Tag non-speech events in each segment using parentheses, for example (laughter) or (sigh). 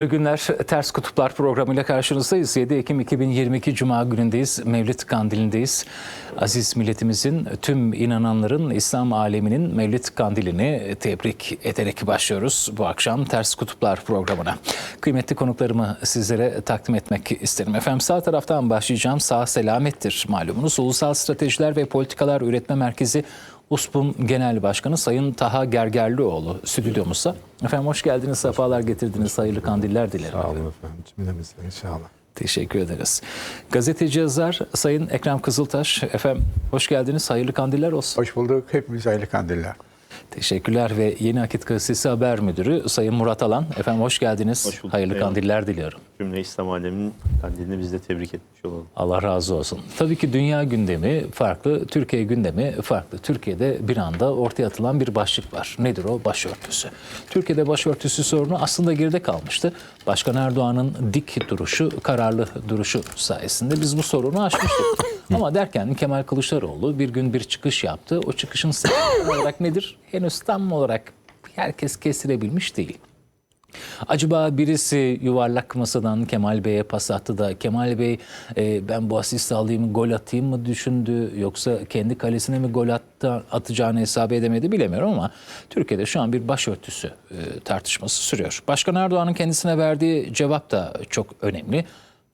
Günler. Ters Kutuplar programıyla karşınızdayız. 7 Ekim 2022 Cuma günündeyiz. Mevlid Kandili'ndeyiz. Aziz milletimizin, tüm inananların, İslam aleminin Mevlid Kandilini tebrik ederek başlıyoruz bu akşam Ters Kutuplar programına. Kıymetli konuklarımı sizlere takdim etmek isterim. Efendim sağ taraftan başlayacağım. Sağ selamettir malumunuz. Ulusal Stratejiler ve Politikalar Üretme Merkezi USPUM Genel Başkanı Sayın Taha Gergerlioğlu stüdyomuzda. Efendim hoş geldiniz, sefalar getirdiniz, hayırlı kandiller dilerim. Sağ olun efendim cümlemizden inşallah. Teşekkür ederiz. Gazeteci yazar Sayın Ekrem Kızıltaş. Efendim hoş geldiniz, hayırlı kandiller olsun. Hoş bulduk. Hepimiz hayırlı kandiller. Teşekkürler ve Yeni Akit Gazetesi Haber Müdürü Sayın Murat Alan. Efendim hoş geldiniz, Hoş bulduk. hayırlı Eyvallah. kandiller diliyorum. Cümle İslam aleminin kandilini biz de tebrik etmiş olalım. Allah razı olsun. Tabii ki dünya gündemi farklı, Türkiye gündemi farklı. Türkiye'de bir anda ortaya atılan bir başlık var. Nedir o? Başörtüsü. Türkiye'de başörtüsü sorunu aslında geride kalmıştı. Başkan Erdoğan'ın dik duruşu, kararlı duruşu sayesinde biz bu sorunu aşmıştık. (laughs) Ama derken Kemal Kılıçdaroğlu bir gün bir çıkış yaptı. O çıkışın olarak nedir? Henüz tam olarak herkes kestirebilmiş değil. Acaba birisi yuvarlak masadan Kemal Bey'e pas attı da Kemal Bey e, ben bu asist alayım gol atayım mı düşündü yoksa kendi kalesine mi gol attı, atacağını hesap edemedi bilemiyorum ama Türkiye'de şu an bir başörtüsü e, tartışması sürüyor. Başkan Erdoğan'ın kendisine verdiği cevap da çok önemli.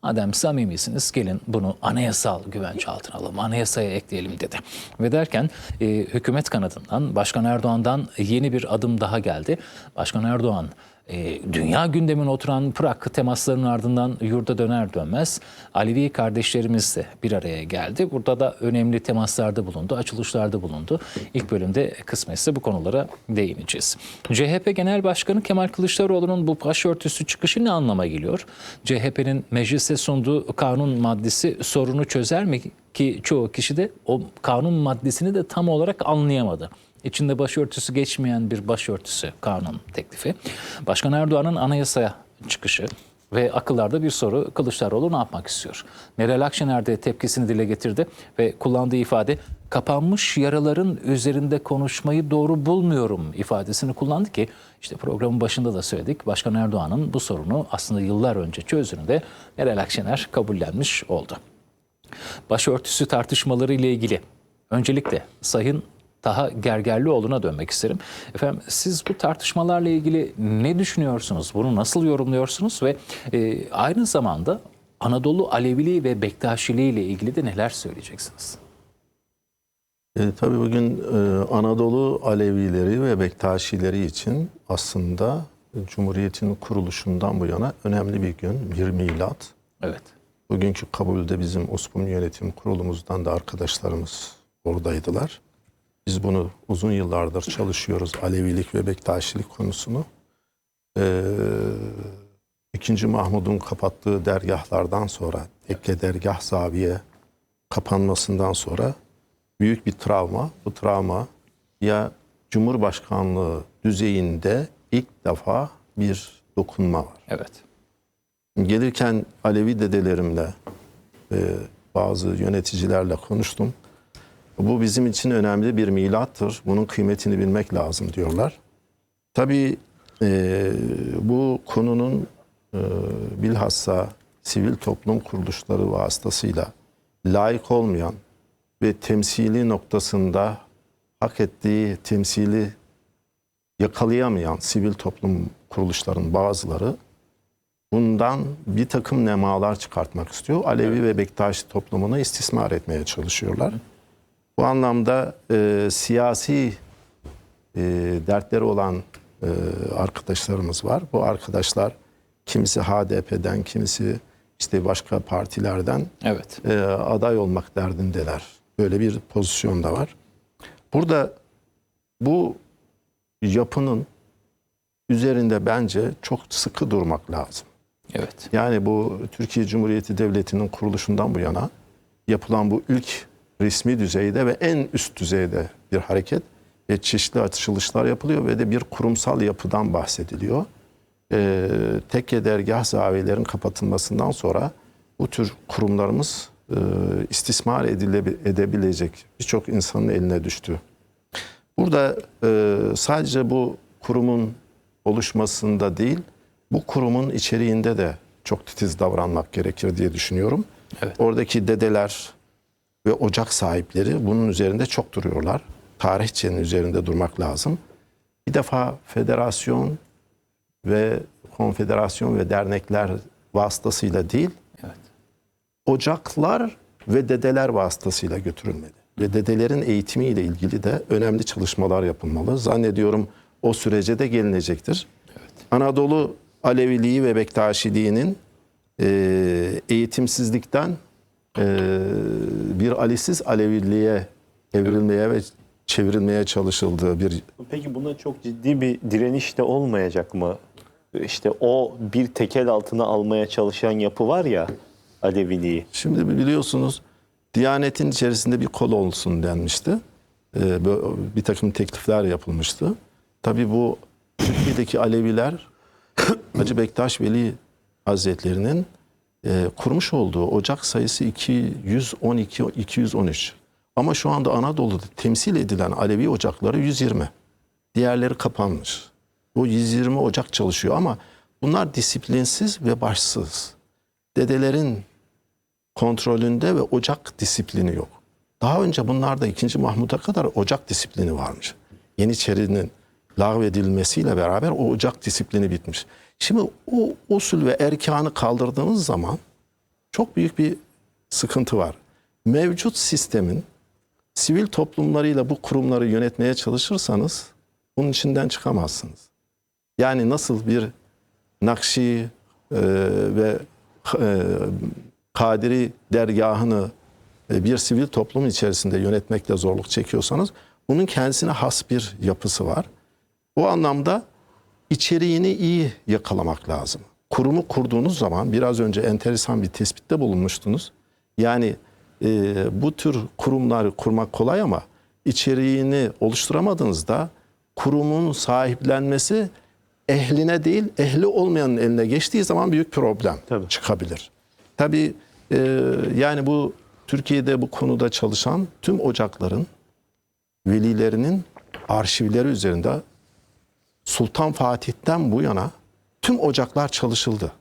Madem samimisiniz gelin bunu anayasal güvence altına alalım, anayasaya ekleyelim dedi. Ve derken e, hükümet kanadından Başkan Erdoğan'dan yeni bir adım daha geldi. Başkan Erdoğan e, dünya gündemine oturan Prag temaslarının ardından yurda döner dönmez Alevi kardeşlerimiz de bir araya geldi. Burada da önemli temaslarda bulundu, açılışlarda bulundu. İlk bölümde kısmetse bu konulara değineceğiz. CHP Genel Başkanı Kemal Kılıçdaroğlu'nun bu başörtüsü çıkışı ne anlama geliyor? CHP'nin meclise sunduğu kanun maddesi sorunu çözer mi? Ki çoğu kişi de o kanun maddesini de tam olarak anlayamadı. İçinde başörtüsü geçmeyen bir başörtüsü kanun teklifi. Başkan Erdoğan'ın anayasaya çıkışı ve akıllarda bir soru Kılıçdaroğlu ne yapmak istiyor? Meral Akşener de tepkisini dile getirdi ve kullandığı ifade kapanmış yaraların üzerinde konuşmayı doğru bulmuyorum ifadesini kullandı ki işte programın başında da söyledik. Başkan Erdoğan'ın bu sorunu aslında yıllar önce çözdüğünü de Meral Akşener kabullenmiş oldu. Başörtüsü tartışmaları ile ilgili öncelikle Sayın Taha Gergerlioğlu'na dönmek isterim. Efendim siz bu tartışmalarla ilgili ne düşünüyorsunuz? Bunu nasıl yorumluyorsunuz ve e, aynı zamanda Anadolu Aleviliği ve Bektaşiliği ile ilgili de neler söyleyeceksiniz? E, tabii bugün e, Anadolu Alevileri ve Bektaşileri için aslında Cumhuriyet'in kuruluşundan bu yana önemli bir gün, bir milat. Evet. Bugünkü kabulde bizim OSPUM yönetim kurulumuzdan da arkadaşlarımız oradaydılar. Biz bunu uzun yıllardır çalışıyoruz, Alevilik ve Bektaşilik konusunu. Ee, İkinci Mahmud'un kapattığı dergahlardan sonra, tekke dergah zaviye kapanmasından sonra büyük bir travma. Bu travma ya Cumhurbaşkanlığı düzeyinde ilk defa bir dokunma var. Evet. Gelirken Alevi dedelerimle ve bazı yöneticilerle konuştum. Bu bizim için önemli bir milattır. Bunun kıymetini bilmek lazım diyorlar. Tabii e, bu konunun e, bilhassa sivil toplum kuruluşları vasıtasıyla layık olmayan ve temsili noktasında hak ettiği temsili yakalayamayan sivil toplum kuruluşların bazıları bundan bir takım nemalar çıkartmak istiyor. Alevi ve Bektaşi toplumunu istismar etmeye çalışıyorlar. Bu anlamda e, siyasi e, dertleri olan e, arkadaşlarımız var. Bu arkadaşlar kimisi HDP'den, kimisi işte başka partilerden Evet. e, aday olmak derdindeler. Böyle bir pozisyon da var. Burada bu yapının üzerinde bence çok sıkı durmak lazım. Evet. Yani bu Türkiye Cumhuriyeti Devleti'nin kuruluşundan bu yana yapılan bu ilk resmi düzeyde ve en üst düzeyde bir hareket ve çeşitli açılışlar yapılıyor ve de bir kurumsal yapıdan bahsediliyor. Ee, tekke dergah zaviyelerin kapatılmasından sonra bu tür kurumlarımız e, istismar edile- edebilecek birçok insanın eline düştü. Burada e, sadece bu kurumun oluşmasında değil, Bu kurumun içeriğinde de çok titiz davranmak gerekir diye düşünüyorum. Evet. Oradaki dedeler ve ocak sahipleri bunun üzerinde çok duruyorlar. Tarihçenin üzerinde durmak lazım. Bir defa federasyon ve konfederasyon ve dernekler vasıtasıyla değil, Evet. ocaklar ve dedeler vasıtasıyla götürülmeli. Ve dedelerin eğitimiyle ilgili de önemli çalışmalar yapılmalı. Zannediyorum o sürece de gelinecektir. Anadolu Aleviliği ve Bektaşiliğinin e, eğitimsizlikten bir Alisiz Aleviliğe evrilmeye ve çevrilmeye çalışıldığı bir Peki buna çok ciddi bir direniş de olmayacak mı? İşte o bir tekel altına almaya çalışan yapı var ya Aleviliği. Şimdi biliyorsunuz Diyanet'in içerisinde bir kol olsun denmişti. Ee, bir takım teklifler yapılmıştı. Tabii bu Türkiye'deki Aleviler (coughs) Hacı Bektaş Veli Hazretleri'nin e, kurmuş olduğu ocak sayısı 212-213. Ama şu anda Anadolu'da temsil edilen Alevi ocakları 120. Diğerleri kapanmış. O 120 ocak çalışıyor ama bunlar disiplinsiz ve başsız. Dedelerin kontrolünde ve ocak disiplini yok. Daha önce bunlarda 2. Mahmut'a kadar ocak disiplini varmış. Yeniçerinin lağvedilmesiyle beraber o ocak disiplini bitmiş. Şimdi o usul ve erkanı kaldırdığınız zaman çok büyük bir sıkıntı var. Mevcut sistemin sivil toplumlarıyla bu kurumları yönetmeye çalışırsanız bunun içinden çıkamazsınız. Yani nasıl bir Nakşi e, ve e, Kadiri dergahını e, bir sivil toplum içerisinde yönetmekte zorluk çekiyorsanız bunun kendisine has bir yapısı var. O anlamda içeriğini iyi yakalamak lazım. Kurumu kurduğunuz zaman biraz önce enteresan bir tespitte bulunmuştunuz. Yani e, bu tür kurumları kurmak kolay ama içeriğini oluşturamadığınızda kurumun sahiplenmesi ehline değil ehli olmayanın eline geçtiği zaman büyük problem Tabii. çıkabilir. Tabii e, yani bu Türkiye'de bu konuda çalışan tüm ocakların velilerinin arşivleri üzerinde Sultan Fatih'ten bu yana tüm ocaklar çalışıldı.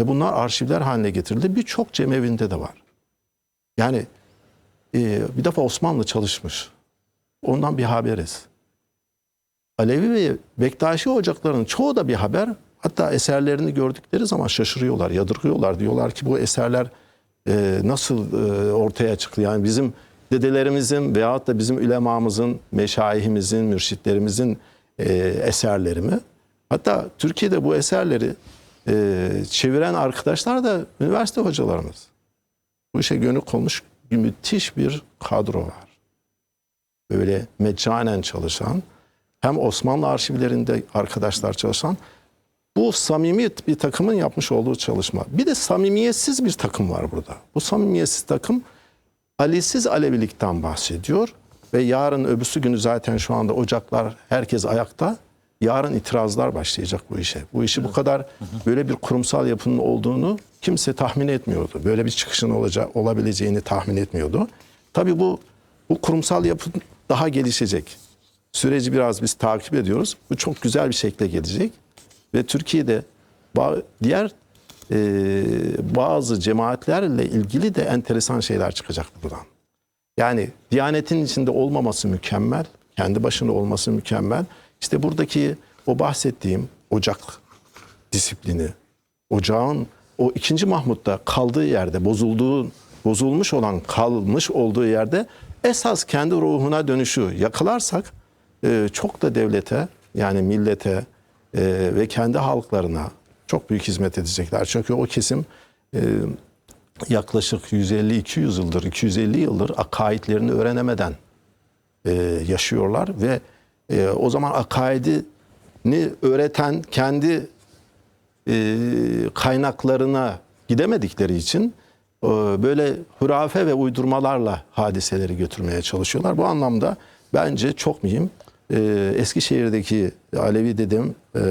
Ve bunlar arşivler haline getirildi. Birçok cemevinde de var. Yani e, bir defa Osmanlı çalışmış. Ondan bir haberiz. Alevi ve Bektaşi ocaklarının çoğu da bir haber. Hatta eserlerini gördükleri zaman şaşırıyorlar, yadırgıyorlar. Diyorlar ki bu eserler e, nasıl e, ortaya çıktı? Yani bizim dedelerimizin veyahut da bizim ülemamızın, meşayihimizin, mürşitlerimizin e, eserleri mi? Hatta Türkiye'de bu eserleri e, çeviren arkadaşlar da üniversite hocalarımız. Bu işe gönül olmuş müthiş bir kadro var. Böyle meccanen çalışan, hem Osmanlı arşivlerinde arkadaşlar çalışan, bu samimi bir takımın yapmış olduğu çalışma. Bir de samimiyetsiz bir takım var burada. Bu samimiyetsiz takım Ali'siz Alevilikten bahsediyor ve yarın öbürsü günü zaten şu anda ocaklar herkes ayakta. Yarın itirazlar başlayacak bu işe. Bu işi bu kadar böyle bir kurumsal yapının olduğunu kimse tahmin etmiyordu. Böyle bir çıkışın olacağı, olabileceğini tahmin etmiyordu. Tabii bu bu kurumsal yapı daha gelişecek. Süreci biraz biz takip ediyoruz. Bu çok güzel bir şekilde gelecek. Ve Türkiye'de diğer e, bazı cemaatlerle ilgili de enteresan şeyler çıkacak buradan. Yani Diyanet'in içinde olmaması mükemmel, kendi başına olması mükemmel. İşte buradaki o bahsettiğim ocak disiplini, ocağın o ikinci Mahmut'ta kaldığı yerde, bozulduğu, bozulmuş olan kalmış olduğu yerde esas kendi ruhuna dönüşü yakalarsak e, çok da devlete yani millete e, ve kendi halklarına çok büyük hizmet edecekler. Çünkü o kesim e, yaklaşık 150-200 yıldır, 250 yıldır akaidlerini öğrenemeden e, yaşıyorlar ve e, o zaman akaidini öğreten kendi e, kaynaklarına gidemedikleri için e, böyle hurafe ve uydurmalarla hadiseleri götürmeye çalışıyorlar. Bu anlamda bence çok mühim. E, Eskişehir'deki Alevi dedem e,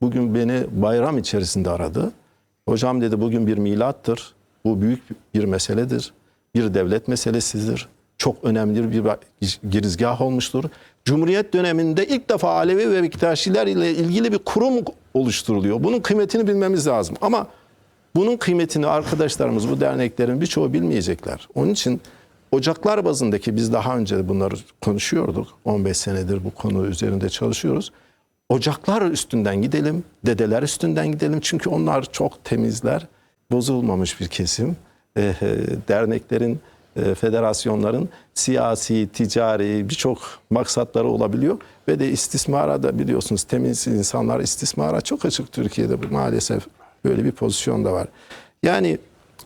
bugün beni bayram içerisinde aradı. Hocam dedi bugün bir milattır. Bu büyük bir meseledir. Bir devlet meselesidir. çok önemli bir girizgah olmuştur. Cumhuriyet döneminde ilk defa Alevi ve Bektaşiler ile ilgili bir kurum oluşturuluyor. Bunun kıymetini bilmemiz lazım. Ama bunun kıymetini arkadaşlarımız bu derneklerin birçoğu bilmeyecekler. Onun için ocaklar bazındaki biz daha önce bunları konuşuyorduk. 15 senedir bu konu üzerinde çalışıyoruz. Ocaklar üstünden gidelim, dedeler üstünden gidelim. Çünkü onlar çok temizler, bozulmamış bir kesim. Eh, derneklerin, eh, federasyonların siyasi, ticari birçok maksatları olabiliyor. Ve de istismara da biliyorsunuz temiz insanlar istismara çok açık Türkiye'de maalesef böyle bir pozisyon da var. Yani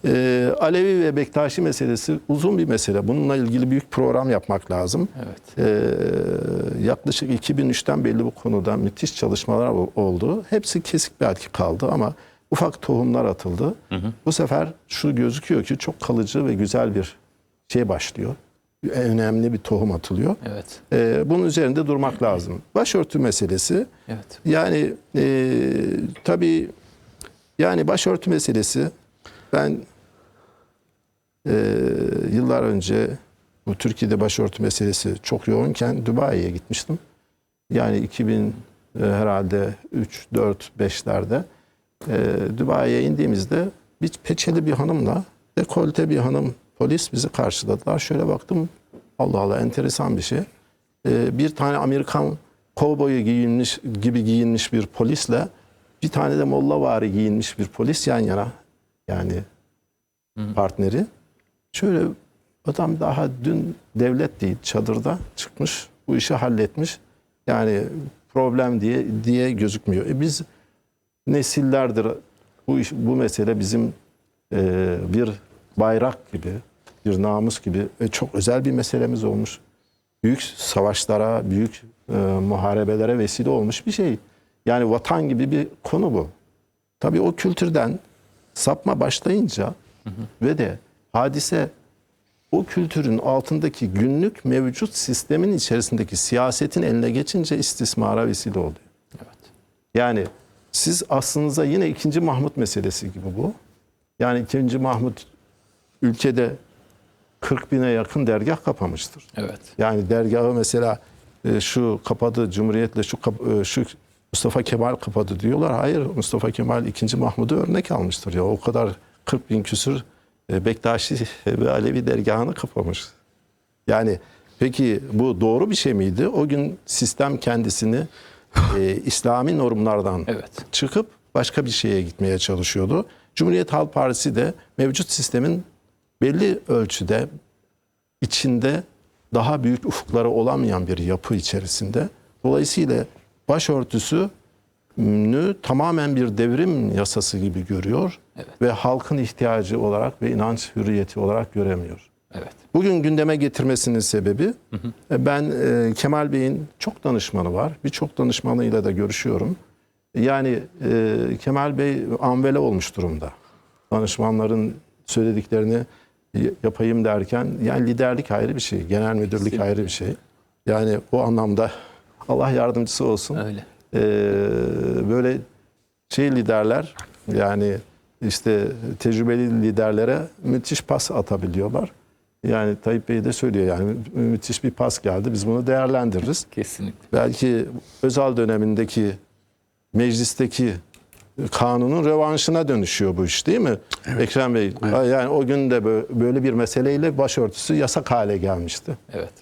e, Alevi ve Bektaşi meselesi uzun bir mesele. Bununla ilgili büyük program yapmak lazım. Evet. E, yaklaşık 2003'ten belli bu konuda müthiş çalışmalar oldu. Hepsi kesik belki kaldı ama ufak tohumlar atıldı. Bu sefer şu gözüküyor ki çok kalıcı ve güzel bir şey başlıyor. Önemli bir tohum atılıyor. Evet. E, bunun üzerinde durmak lazım. Başörtü meselesi Evet. yani e, tabii yani başörtü meselesi ben e, yıllar önce bu Türkiye'de başörtü meselesi çok yoğunken Dubai'ye gitmiştim. Yani 2000 e, herhalde 3, 4, 5'lerde e, Dubai'ye indiğimizde bir peçeli bir hanımla dekolte bir hanım polis bizi karşıladılar. Şöyle baktım Allah Allah enteresan bir şey. E, bir tane Amerikan kovboyu giyinmiş gibi giyinmiş bir polisle bir tane de mollavari giyinmiş bir polis yan yana. Yani partneri. Şöyle adam daha dün devlet değil çadırda çıkmış bu işi halletmiş. Yani problem diye diye gözükmüyor. E biz nesillerdir bu iş, bu mesele bizim e, bir bayrak gibi, bir namus gibi ve çok özel bir meselemiz olmuş. Büyük savaşlara, büyük e, muharebelere vesile olmuş bir şey. Yani vatan gibi bir konu bu. Tabii o kültürden sapma başlayınca ve de hadise o kültürün altındaki günlük mevcut sistemin içerisindeki siyasetin eline geçince istismara vesile oluyor. Evet. Yani siz aslınıza yine 2. Mahmut meselesi gibi bu. Yani 2. Mahmut ülkede 40 bine yakın dergah kapamıştır. Evet. Yani dergahı mesela e, şu kapadı Cumhuriyet'le şu e, şu Mustafa Kemal kapadı diyorlar. Hayır Mustafa Kemal 2. Mahmud'u örnek almıştır ya. O kadar 40 bin küsür e, Bektaşi ve Alevi dergahını kapamış. Yani peki bu doğru bir şey miydi? O gün sistem kendisini e, İslami normlardan Evet. çıkıp başka bir şeye gitmeye çalışıyordu. Cumhuriyet Halk Partisi de mevcut sistemin belli ölçüde içinde daha büyük ufukları olamayan bir yapı içerisinde. Dolayısıyla başörtüsü nü tamamen bir devrim yasası gibi görüyor Evet. ve halkın ihtiyacı olarak ve inanç hürriyeti olarak göremiyor. Evet. Bugün gündeme getirmesinin sebebi e, ben e, Kemal Bey'in çok danışmanı var. Birçok danışmanıyla da görüşüyorum. Yani e, Kemal Bey anvele olmuş durumda. Danışmanların söylediklerini yapayım derken yani liderlik ayrı bir şey, genel müdürlük ayrı bir şey. Yani o anlamda Allah yardımcısı olsun. Öyle. Ee, böyle şey liderler yani işte tecrübeli liderlere müthiş pas atabiliyorlar. Yani Tayyip Bey de söylüyor yani mü- müthiş bir pas geldi biz bunu değerlendiririz. Kesinlikle. Belki Özal dönemindeki meclisteki kanunun revanşına dönüşüyor bu iş değil mi? Ekrem Bey yani o gün de bö- böyle bir meseleyle başörtüsü yasak hale gelmişti. Evet.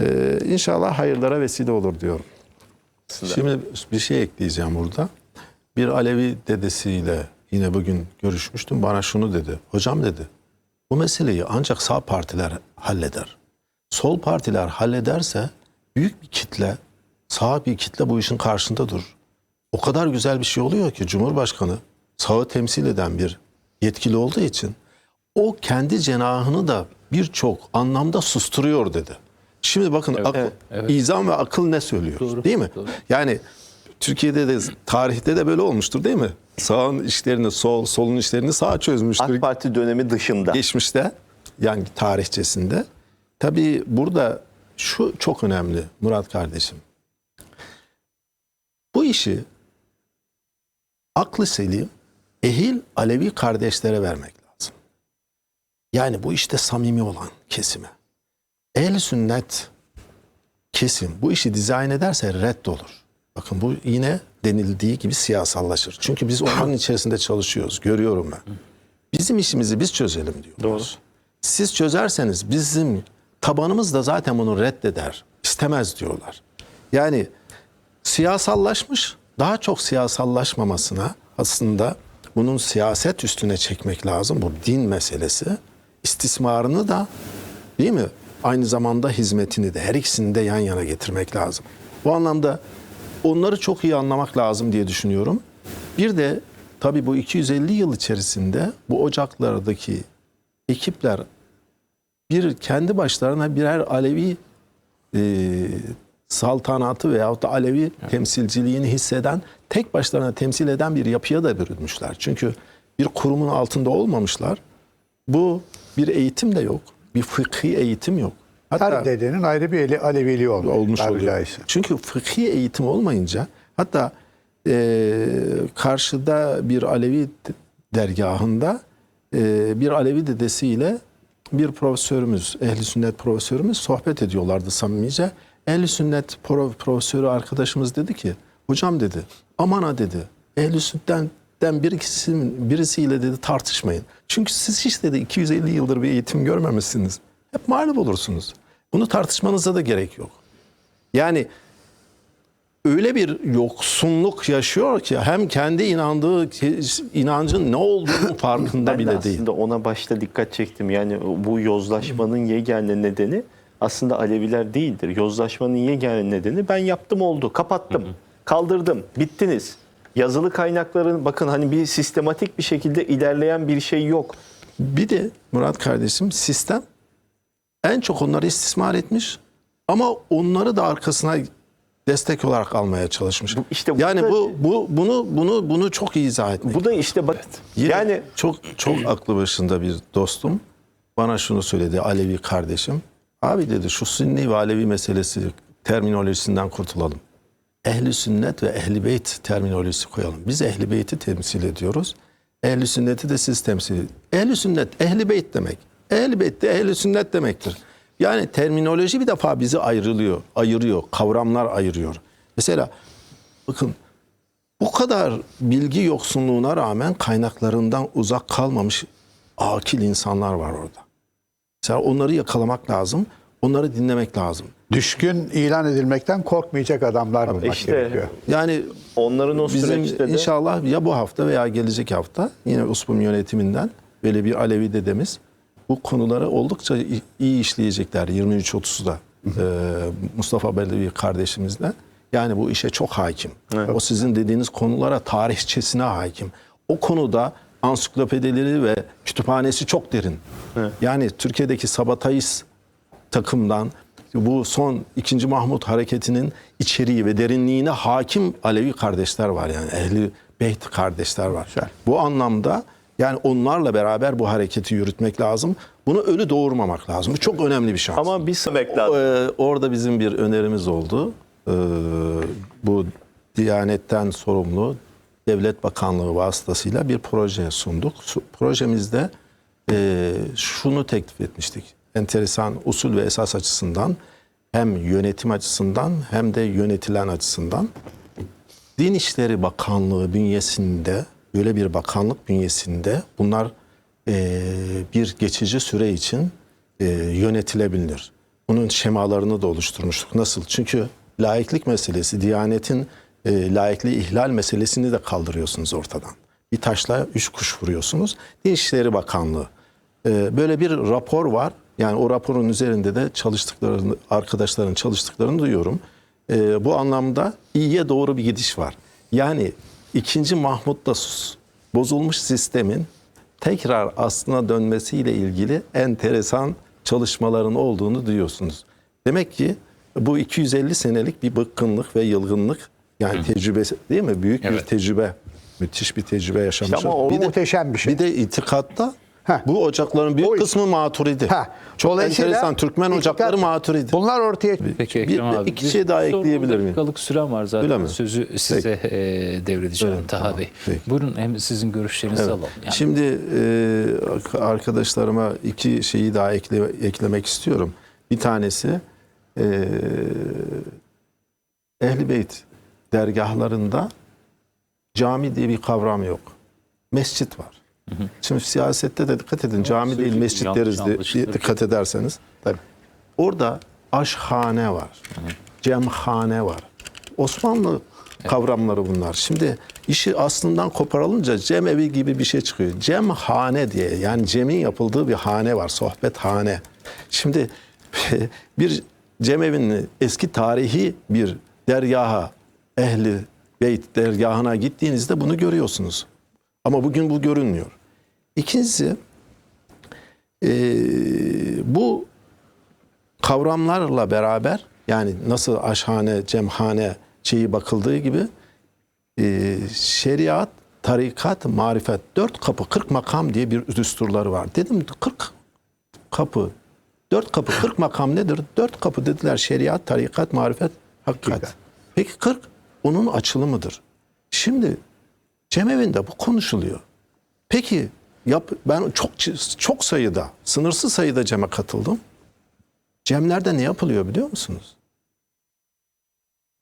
Ee, inşallah hayırlara vesile olur diyorum. Şimdi bir şey ekleyeceğim burada. Bir Alevi dedesiyle yine bugün görüşmüştüm. Bana şunu dedi. Hocam dedi. Bu meseleyi ancak sağ partiler halleder. Sol partiler hallederse büyük bir kitle, sağ bir kitle bu işin karşısında durur. O kadar güzel bir şey oluyor ki Cumhurbaşkanı sağı temsil eden bir yetkili olduğu için o kendi cenahını da birçok anlamda susturuyor dedi. Şimdi bakın akıl, evet. izan ve akıl ne söylüyor? Doğru, Değil mi? doğru. Yani Türkiye'de de tarihte de böyle olmuştur değil mi? Sağın işlerini sol, solun işlerini sağ çözmüştür AK Parti dönemi dışında. geçmişte yani tarihçesinde. Tabii burada şu çok önemli Murat kardeşim. Bu işi aklı selim, ehil Alevi kardeşlere vermek lazım. Yani bu işte samimi olan kesime. Ehl-i sünnet kesim bu işi dizayn ederse reddolur. Bakın bu yine denildiği gibi siyasallaşır. Çünkü biz onların içerisinde çalışıyoruz. Görüyorum ben. Bizim işimizi biz çözelim diyoruz. Siz çözerseniz bizim tabanımız da zaten bunu reddeder. istemez diyorlar. Yani siyasallaşmış daha çok siyasallaşmamasına aslında bunun siyaset üstüne çekmek lazım. Bu din meselesi. İstismarını da değil mi? Aynı zamanda hizmetini de her ikisini de yan yana getirmek lazım. Bu anlamda onları çok iyi anlamak lazım diye düşünüyorum. Bir de tabii bu 250 yıl içerisinde bu ocaklardaki ekipler bir kendi başlarına birer Alevi e, saltanatı veyahut da Alevi temsilciliğini hisseden, tek başlarına temsil eden bir yapıya da bürünmüşler. Çünkü bir kurumun altında olmamışlar. Bu bir eğitim de yok. Bir fıkhi eğitim yok. Her dedenin ayrı bir eli, Aleviliği olmuş. olmuş oluyor. caizse. Çünkü fıkhi eğitim olmayınca hatta e, karşıda bir Alevi dergahında e, bir Alevi dedesiyle bir profesörümüz, ehli sünnet profesörümüz sohbet ediyorlardı samimice. Ehli sünnet pro- profesörü arkadaşımız dedi ki, hocam dedi, aman ha dedi, ehli sünnetten birisi, birisiyle dedi tartışmayın. Çünkü siz hiç dedi 250 yıldır bir eğitim görmemişsiniz. Hep mağlup olursunuz. Bunu tartışmanıza da gerek yok. Yani öyle bir yoksunluk yaşıyor ki hem kendi inandığı inancın ne olduğunu (laughs) farkında Ben de bile değil. aslında ona başta dikkat çektim. Yani bu yozlaşmanın yegane nedeni aslında Aleviler değildir. Yozlaşmanın yegane nedeni ben yaptım oldu, kapattım, kaldırdım, bittiniz. Yazılı kaynakların bakın hani bir sistematik bir şekilde ilerleyen bir şey yok. Bir de Murat kardeşim sistem en çok onları istismar etmiş ama onları da arkasına destek olarak almaya çalışmış. Bu- işte yani burada- bu bu bunu bunu bunu çok iyi izah etmek. Bu da işte bak Yine yani çok çok aklı başında bir dostum bana şunu söyledi Alevi kardeşim. Abi dedi şu Sünni ve Alevi meselesi terminolojisinden kurtulalım. Ehli sünnet ve ehli beyt terminolojisi koyalım. Biz ehli beyti temsil ediyoruz. Ehli sünneti de siz temsil edin. Ehli sünnet ehli beyt demek. Ehli beyt de ehli sünnet demektir. Yani terminoloji bir defa bizi ayrılıyor, ayırıyor, kavramlar ayırıyor. Mesela bakın bu kadar bilgi yoksunluğuna rağmen kaynaklarından uzak kalmamış akil insanlar var orada. Mesela onları yakalamak lazım, onları dinlemek lazım. Düşkün ilan edilmekten korkmayacak adamlar bulmak işte. gerekiyor. Yani onların o bizim süreçte de inşallah ya bu hafta veya gelecek hafta yine USPUM yönetiminden böyle bir Alevi dedemiz bu konuları oldukça iyi işleyecekler 23.30'da e, Mustafa Belevi kardeşimizle. Yani bu işe çok hakim. O sizin dediğiniz konulara tarihçesine hakim. O konuda ansiklopedileri ve kütüphanesi çok derin. Yani Türkiye'deki sabatayist takımdan bu son 2. Mahmut hareketinin içeriği ve derinliğine hakim Alevi kardeşler var yani ehli beyt kardeşler var. Bu anlamda yani onlarla beraber bu hareketi yürütmek lazım. Bunu ölü doğurmamak lazım. Bu çok önemli bir şans. ama bir sebep lazım. Ee, orada bizim bir önerimiz oldu. Ee, bu Diyanet'ten sorumlu Devlet Bakanlığı vasıtasıyla bir proje sunduk. Su- Projemizde e, şunu teklif etmiştik. Enteresan usul ve esas açısından hem yönetim açısından hem de yönetilen açısından Din İşleri Bakanlığı bünyesinde böyle bir bakanlık bünyesinde bunlar eee, bir geçici süre için eee, yönetilebilir. Bunun şemalarını da oluşturmuştuk. Nasıl? Çünkü laiklik meselesi, Diyanet'in eee laikliği ihlal meselesini de kaldırıyorsunuz ortadan. Bir taşla üç kuş vuruyorsunuz. Din İşleri Bakanlığı. Eee, böyle bir rapor var. Yani o raporun üzerinde de çalıştıklarını, arkadaşların çalıştıklarını duyuyorum. Ee, bu anlamda iyiye doğru bir gidiş var. Yani ikinci Mahmut'ta sus- bozulmuş sistemin tekrar aslına dönmesiyle ilgili enteresan çalışmaların olduğunu duyuyorsunuz. Demek ki bu 250 senelik bir bıkkınlık ve yılgınlık yani tecrübesi değil mi? Büyük bir Evet. tecrübe. Müthiş bir tecrübe yaşamış. İşte ama o bir de, muhteşem bir şey. Bir de itikatta Heh. bu ocakların büyük O- kısmı maturidi. Ha, Çok dolayısıyla enteresan. Türkmen ocakları maturidi. Bunlar ortaya Peki Bir- Ekrem bir- abi. iki şey daha ekleyebilir miyim? dakikalık sürem var zaten. Öyle mi? Sözü size e, devredeceğim Evet, Taha tamam. Bey. Peki. Buyurun hem sizin görüşlerinizi alalım. Yani Şimdi e, arkadaşlarıma iki şeyi daha ekle- eklemek istiyorum. Bir tanesi eee Ehl-i Beyt dergahlarında cami diye bir kavram yok. Mescit var. Şimdi siyasette de dikkat edin cami değil mescit yanlış deriz diye- dikkat ederseniz. Tabii. Orada aşhane var. Cemhane var. Osmanlı kavramları bunlar. Şimdi işi aslından koparılınca cemevi gibi bir şey çıkıyor. Cemhane diye yani cemin yapıldığı bir hane var. Sohbethane. Şimdi (laughs) bir cemevinin eski tarihi bir dergaha ehli beyt dergahına gittiğinizde bunu görüyorsunuz. Ama bugün bu görünmüyor. İkincisi eee, bu kavramlarla beraber yani nasıl aşhane, cemhane şeyi bakıldığı gibi e, şeriat, tarikat, marifet, dört kapı, kırk makam diye bir düsturları var. Dedim kırk kapı, dört kapı, kırk makam nedir? Dört kapı dediler şeriat, tarikat, marifet, hakikat. Peki kırk onun açılımıdır. Şimdi cemevinde bu konuşuluyor. Peki yap, ben çok çok sayıda, sınırsız sayıda ceme katıldım. Cemlerde ne yapılıyor biliyor musunuz?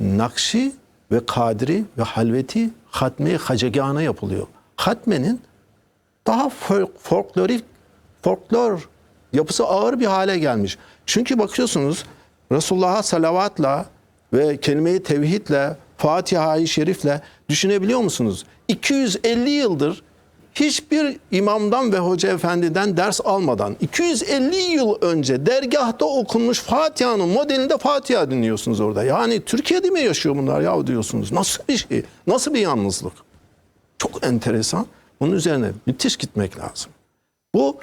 Nakşi ve Kadri ve Halveti hatme hacegana yapılıyor. Hatmenin daha folk, folklorik folklor yapısı ağır bir hale gelmiş. Çünkü bakıyorsunuz Resulullah'a salavatla ve kelime-i tevhidle, Fatiha-i Şerif'le düşünebiliyor musunuz? 250 yıldır hiçbir imamdan ve hoca efendiden ders almadan 250 yıl önce dergahta okunmuş Fatiha'nın modelinde Fatiha dinliyorsunuz orada. Yani Türkiye'de mi yaşıyor bunlar ya diyorsunuz. Nasıl bir şey? Nasıl bir yalnızlık? Çok enteresan. Bunun üzerine müthiş gitmek lazım. Bu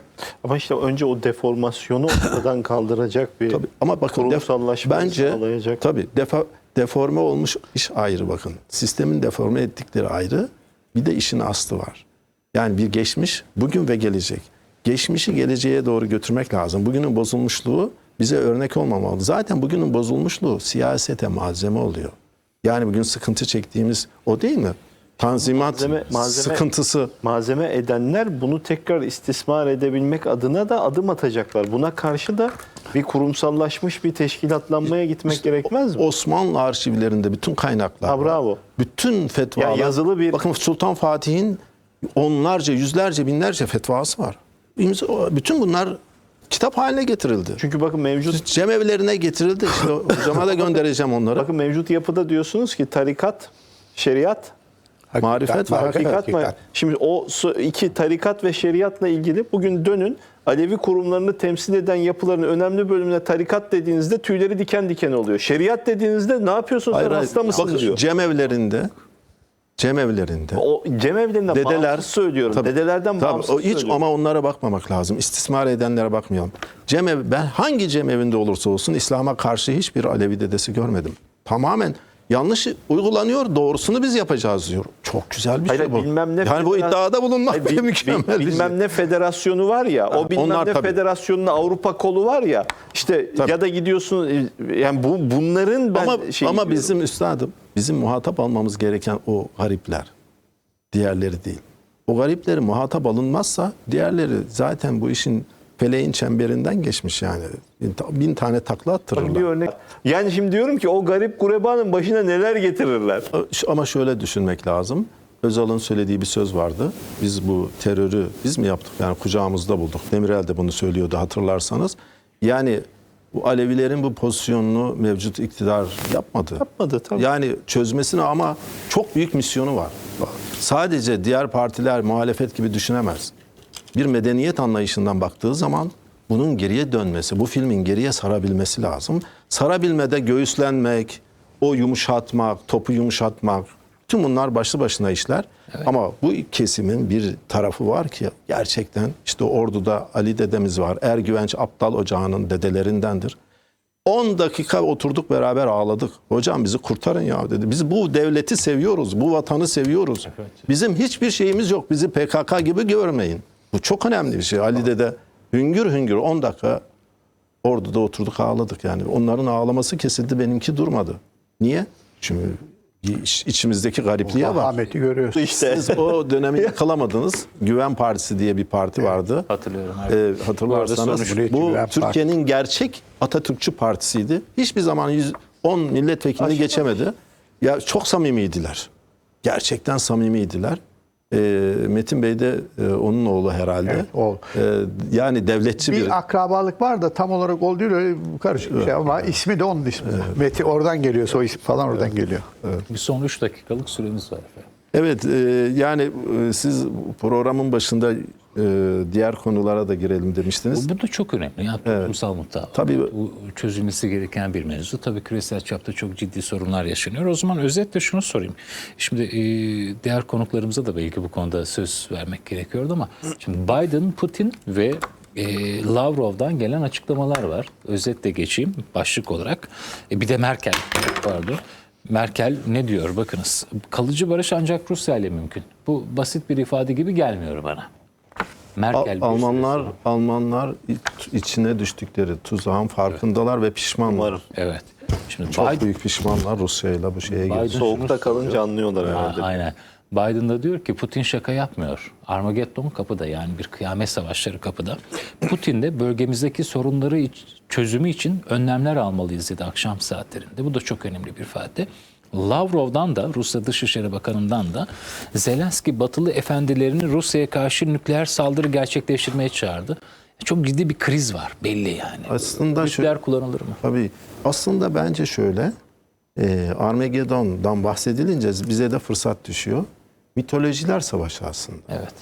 Ama işte önce o deformasyonu (laughs) ortadan kaldıracak bir Tabii. Ama bakın def- bence sağlayacak. tabii defa, deforme olmuş iş ayrı bakın. Sistemin deforme ettikleri ayrı. Bir de işin aslı var. Yani bir geçmiş, bugün ve gelecek. Geçmişi geleceğe doğru götürmek lazım. Bugünün bozulmuşluğu bize örnek olmamalı. Zaten bugünün bozulmuşluğu siyasete malzeme oluyor. Yani bugün sıkıntı çektiğimiz o değil mi? Tanzimat Malzeme- malzeme- sıkıntısı. malzeme edenler bunu tekrar istismar edebilmek adına da adım atacaklar. Buna karşı da bir kurumsallaşmış bir teşkilatlanmaya gitmek gerekmez mi? Osmanlı arşivlerinde bütün kaynaklar Ha, var. bravo. Bütün fetvalar. Ya yazılı bir- Bakın Sultan Fatih'in onlarca, yüzlerce, binlerce fetvası var. Bütün bunlar kitap haline getirildi. Çünkü bakın mevcut Cemevlerine getirildi. Şimdi (laughs) hocama da göndereceğim onları. bakın mevcut yapıda diyorsunuz ki tarikat, şeriat, Marifet ve hakikat mı? Şimdi o iki tarikat ve şeriatla ilgili bugün dönün Alevi kurumlarını temsil eden yapıların önemli bölümüne tarikat dediğinizde tüyleri diken diken oluyor. Şeriat dediğinizde ne yapıyorsun sen Hayır, hasta mısın Bakın, diyor. Cemevlerinde cemevlerinde O cemevlerinden dedeler söylüyorum. Tabii, Dedelerden tabii, o hiç söylüyorum. ama onlara bakmamak lazım. İstismar edenlere bakmayalım. Cemev ben hangi cemevinde olursa olsun İslam'a karşı hiçbir Alevi dedesi görmedim. Tamamen yanlış uygulanıyor. Doğrusunu biz yapacağız diyor. Çok güzel bir Hayır, şey bu. bilmem ne yani bu iddiada bulunmak Hayır, bile bil- mükemmel. bil- bir şey. bilmem ne federasyonu var ya, o bilmem onlar ne tabii. federasyonun Avrupa kolu var ya, işte Tabii. ya da gidiyorsun e, yani bu bunların ben ama şey ama diyorum. bizim üstadım bizim muhatap almamız gereken o garipler. Diğerleri değil. O garipleri muhatap alınmazsa diğerleri zaten bu işin feleğin çemberinden geçmiş yani. Bin, bin tane takla attırırlar. bir örnek. Yani şimdi diyorum ki o garip gurebanın başına neler getirirler. Ama şöyle düşünmek lazım. Özal'ın söylediği bir söz vardı. Biz bu terörü biz mi yaptık? Yani kucağımızda bulduk. Demirel de bunu söylüyordu hatırlarsanız. Yani bu Alevilerin bu pozisyonunu mevcut iktidar yapmadı. Yapmadı, tabii. Yani çözmesine ama çok büyük misyonu var. Sadece diğer partiler muhalefet gibi düşünemez. Bir medeniyet anlayışından baktığı zaman bunun geriye dönmesi, bu filmin geriye sarabilmesi lazım. Sarabilmede göğüslenmek, o yumuşatmak, topu yumuşatmak, tüm bunlar başlı başına işler. Ama bu kesimin bir tarafı var ki gerçekten işte orduda Ali dedemiz var. Ergüvenç Aptal Ocağı'nın dedelerindendir. 10 dakika oturduk beraber ağladık. Hocam bizi kurtarın ya dedi. Biz bu devleti seviyoruz, bu vatanı seviyoruz. Bizim hiçbir şeyimiz yok. Bizi PKK gibi görmeyin. Bu çok önemli bir şey. Ali dede hüngür hüngür 10 dakika orduda oturduk ağladık yani. Onların ağlaması kesildi benimki durmadı. Niye? Çünkü iç- içimizdeki garipliğe var. Ahmet'i görüyorsun. İşte Siz o dönemi (laughs) yakalamadınız. Güven Partisi diye bir parti vardı. Hatırlıyorum. Ee, evet. hatırlarsanız Cumhuriyetçi bu Partisi. Türkiye'nin gerçek Atatürkçü partisiydi. Hiçbir zaman 110 milletvekilini geçemedi. Ya çok samimiydiler. Gerçekten samimiydiler. Ee, Metin Bey de e, onun oğlu herhalde. Evet, o. Ee, yani devletçi bir, Bir akrabalık var da tam olarak ol değil öyle karışık bir şey ama ismi de onun ismi. Meti oradan geliyor, soy ismi falan oradan geliyor. Bir son 3 dakikalık süremiz var efendim. Evet, e, yani e, siz programın başında e, diğer konulara da girelim demiştiniz. Bu da çok önemli. Yani toplumsal mutabık. Tabii. Bu çözülmesi gereken bir mevzu. Tabii küresel çapta çok ciddi sorunlar yaşanıyor. O zaman özetle şunu sorayım. Şimdi e, diğer konuklarımıza da belki bu konuda söz vermek gerekiyordu ama şimdi Biden, Putin ve e, Lavrov'dan gelen açıklamalar var. Özetle geçeyim başlık olarak. E, bir de Merkel vardı. Merkel ne diyor? Bakınız. Kalıcı barış ancak Rusya ile mümkün. Bu basit bir ifade gibi gelmiyor bana. Merkel Al- Almanlar Almanlar iç- içine düştükleri tuzağın farkındalar ve pişmanlar. umarım. Evet. Şimdi Çok Biden, büyük pişmanlar Rusya ile bu şeye Biden girdi. soğukta kalınca anlıyorlar Ha, herhalde. aynen. Biden da diyor ki Putin şaka yapmıyor. Armageddon kapıda yani bir kıyamet savaşları kapıda. Putin de bölgemizdeki sorunları çözümü için önlemler almalıyız dedi akşam saatlerinde. Bu da çok önemli bir ifade. Lavrov'dan da Rusya Dışişleri Bakanı'ndan da Zelenski batılı efendilerini Rusya'ya karşı nükleer saldırı gerçekleştirmeye çağırdı. Çok ciddi bir kriz var belli yani. Aslında nükleer kullanılır mı? Tabii. Aslında bence şöyle, e, Armageddon'dan bahsedilince bize de fırsat düşüyor. Mitolojiler savaşı aslında. Evet.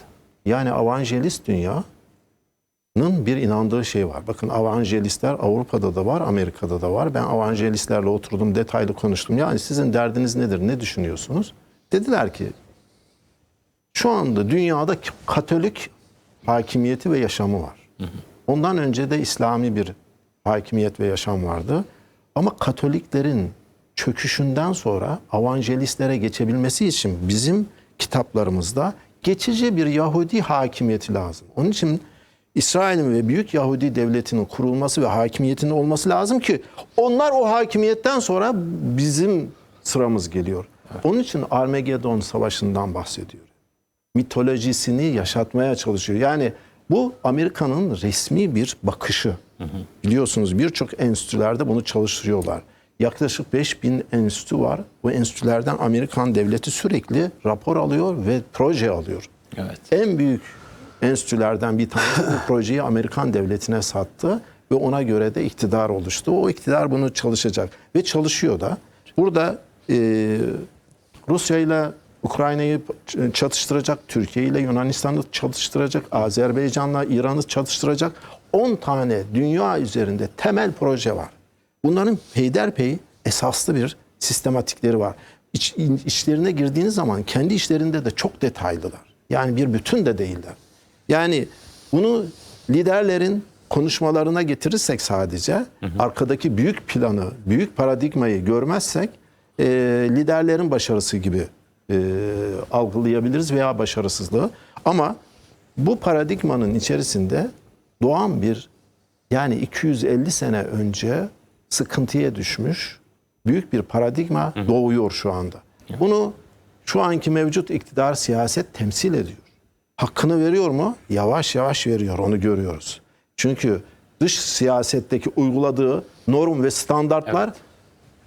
Yani avanjelist dünyanın bir inandığı şey var. Bakın avanjelistler Avrupa'da da var, Amerika'da da var. Ben avanjelistlerle oturdum, detaylı konuştum. Yani sizin derdiniz nedir, ne düşünüyorsunuz? Dediler ki, şu anda dünyada Katolik hakimiyeti ve yaşamı var. Ondan önce de İslami bir hakimiyet ve yaşam vardı. Ama Katoliklerin çöküşünden sonra avanjelistlere geçebilmesi için bizim kitaplarımızda geçici bir Yahudi hakimiyeti lazım. Onun için İsrail'in ve Büyük Yahudi Devleti'nin kurulması ve hakimiyetinin olması lazım ki onlar o hakimiyetten sonra bizim sıramız geliyor. Onun için Armageddon Savaşı'ndan bahsediyor mitolojisini yaşatmaya çalışıyor. Yani bu Amerika'nın resmi bir bakışı. Biliyorsunuz birçok enstitülerde bunu çalıştırıyorlar. Yaklaşık 5000 enstitü var. Bu enstitülerden Amerikan devleti sürekli rapor alıyor ve proje alıyor. Evet. En büyük enstitülerden bir tanesi bu (laughs) projeyi Amerikan devletine sattı ve ona göre de iktidar oluştu. O iktidar bunu çalışacak ve çalışıyor da. Burada e, Rusya ile Ukrayna'yı çatıştıracak, Türkiye ile Yunanistan'ı çatıştıracak, Azerbaycan'la İran'ı çatıştıracak 10 tane dünya üzerinde temel proje var. Bunların peyderpey esaslı bir sistematikleri var. İç, içlerine girdiğiniz zaman kendi işlerinde de çok detaylılar. Yani bir bütün de değiller. Yani bunu liderlerin konuşmalarına getirirsek sadece arkadaki büyük planı, büyük paradigmayı görmezsek e, liderlerin başarısı gibi e, algılayabiliriz veya başarısızlığı. Ama bu paradigmanın içerisinde doğan bir yani 250 sene önce sıkıntıya düşmüş büyük bir paradigma doğuyor şu anda. Bunu şu anki mevcut iktidar siyaset temsil ediyor. Hakkını veriyor mu? Yavaş yavaş veriyor onu görüyoruz. Çünkü dış siyasetteki uyguladığı norm ve standartlar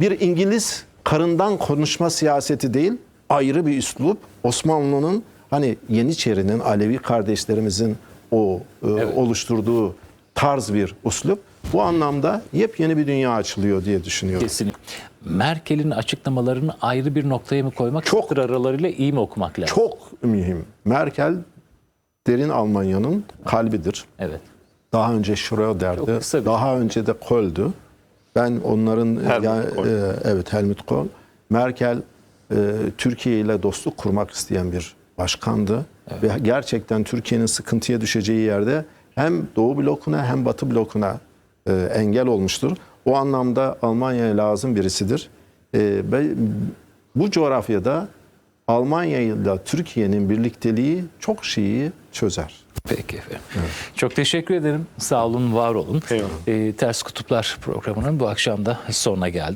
bir İngiliz karından konuşma siyaseti değil, ayrı bir üslup. Osmanlı'nın hani Yeniçeri'nin, Alevi kardeşlerimizin o e, oluşturduğu tarz bir üslup. Bu anlamda yepyeni bir dünya açılıyor diye düşünüyorum. Kesinlikle. Merkel'in açıklamalarını ayrı bir noktaya mı koymak, Çok. çok aralarıyla iyi mi okumak lazım? Çok mühim. Merkel derin Almanya'nın kalbidir. Evet. Daha önce Schröder'di. Daha önce de Kohl'dü. Ben onların Helmut yani, Kohl. e, evet Helmut Kohl. Merkel e, Türkiye ile dostluk kurmak isteyen bir başkandı ve gerçekten Türkiye'nin sıkıntıya düşeceği yerde hem Doğu blokuna hem Batı blokuna e, engel olmuştur. O anlamda Almanya'ya lazım birisidir. E, ve bu coğrafyada Almanya ile Türkiye'nin birlikteliği çok şeyi çözer. Peki efendim. Çok teşekkür ederim. Sağ olun, var olun. Eyvallah. Ee, Ters Kutuplar programının bu akşam da sonuna geldik.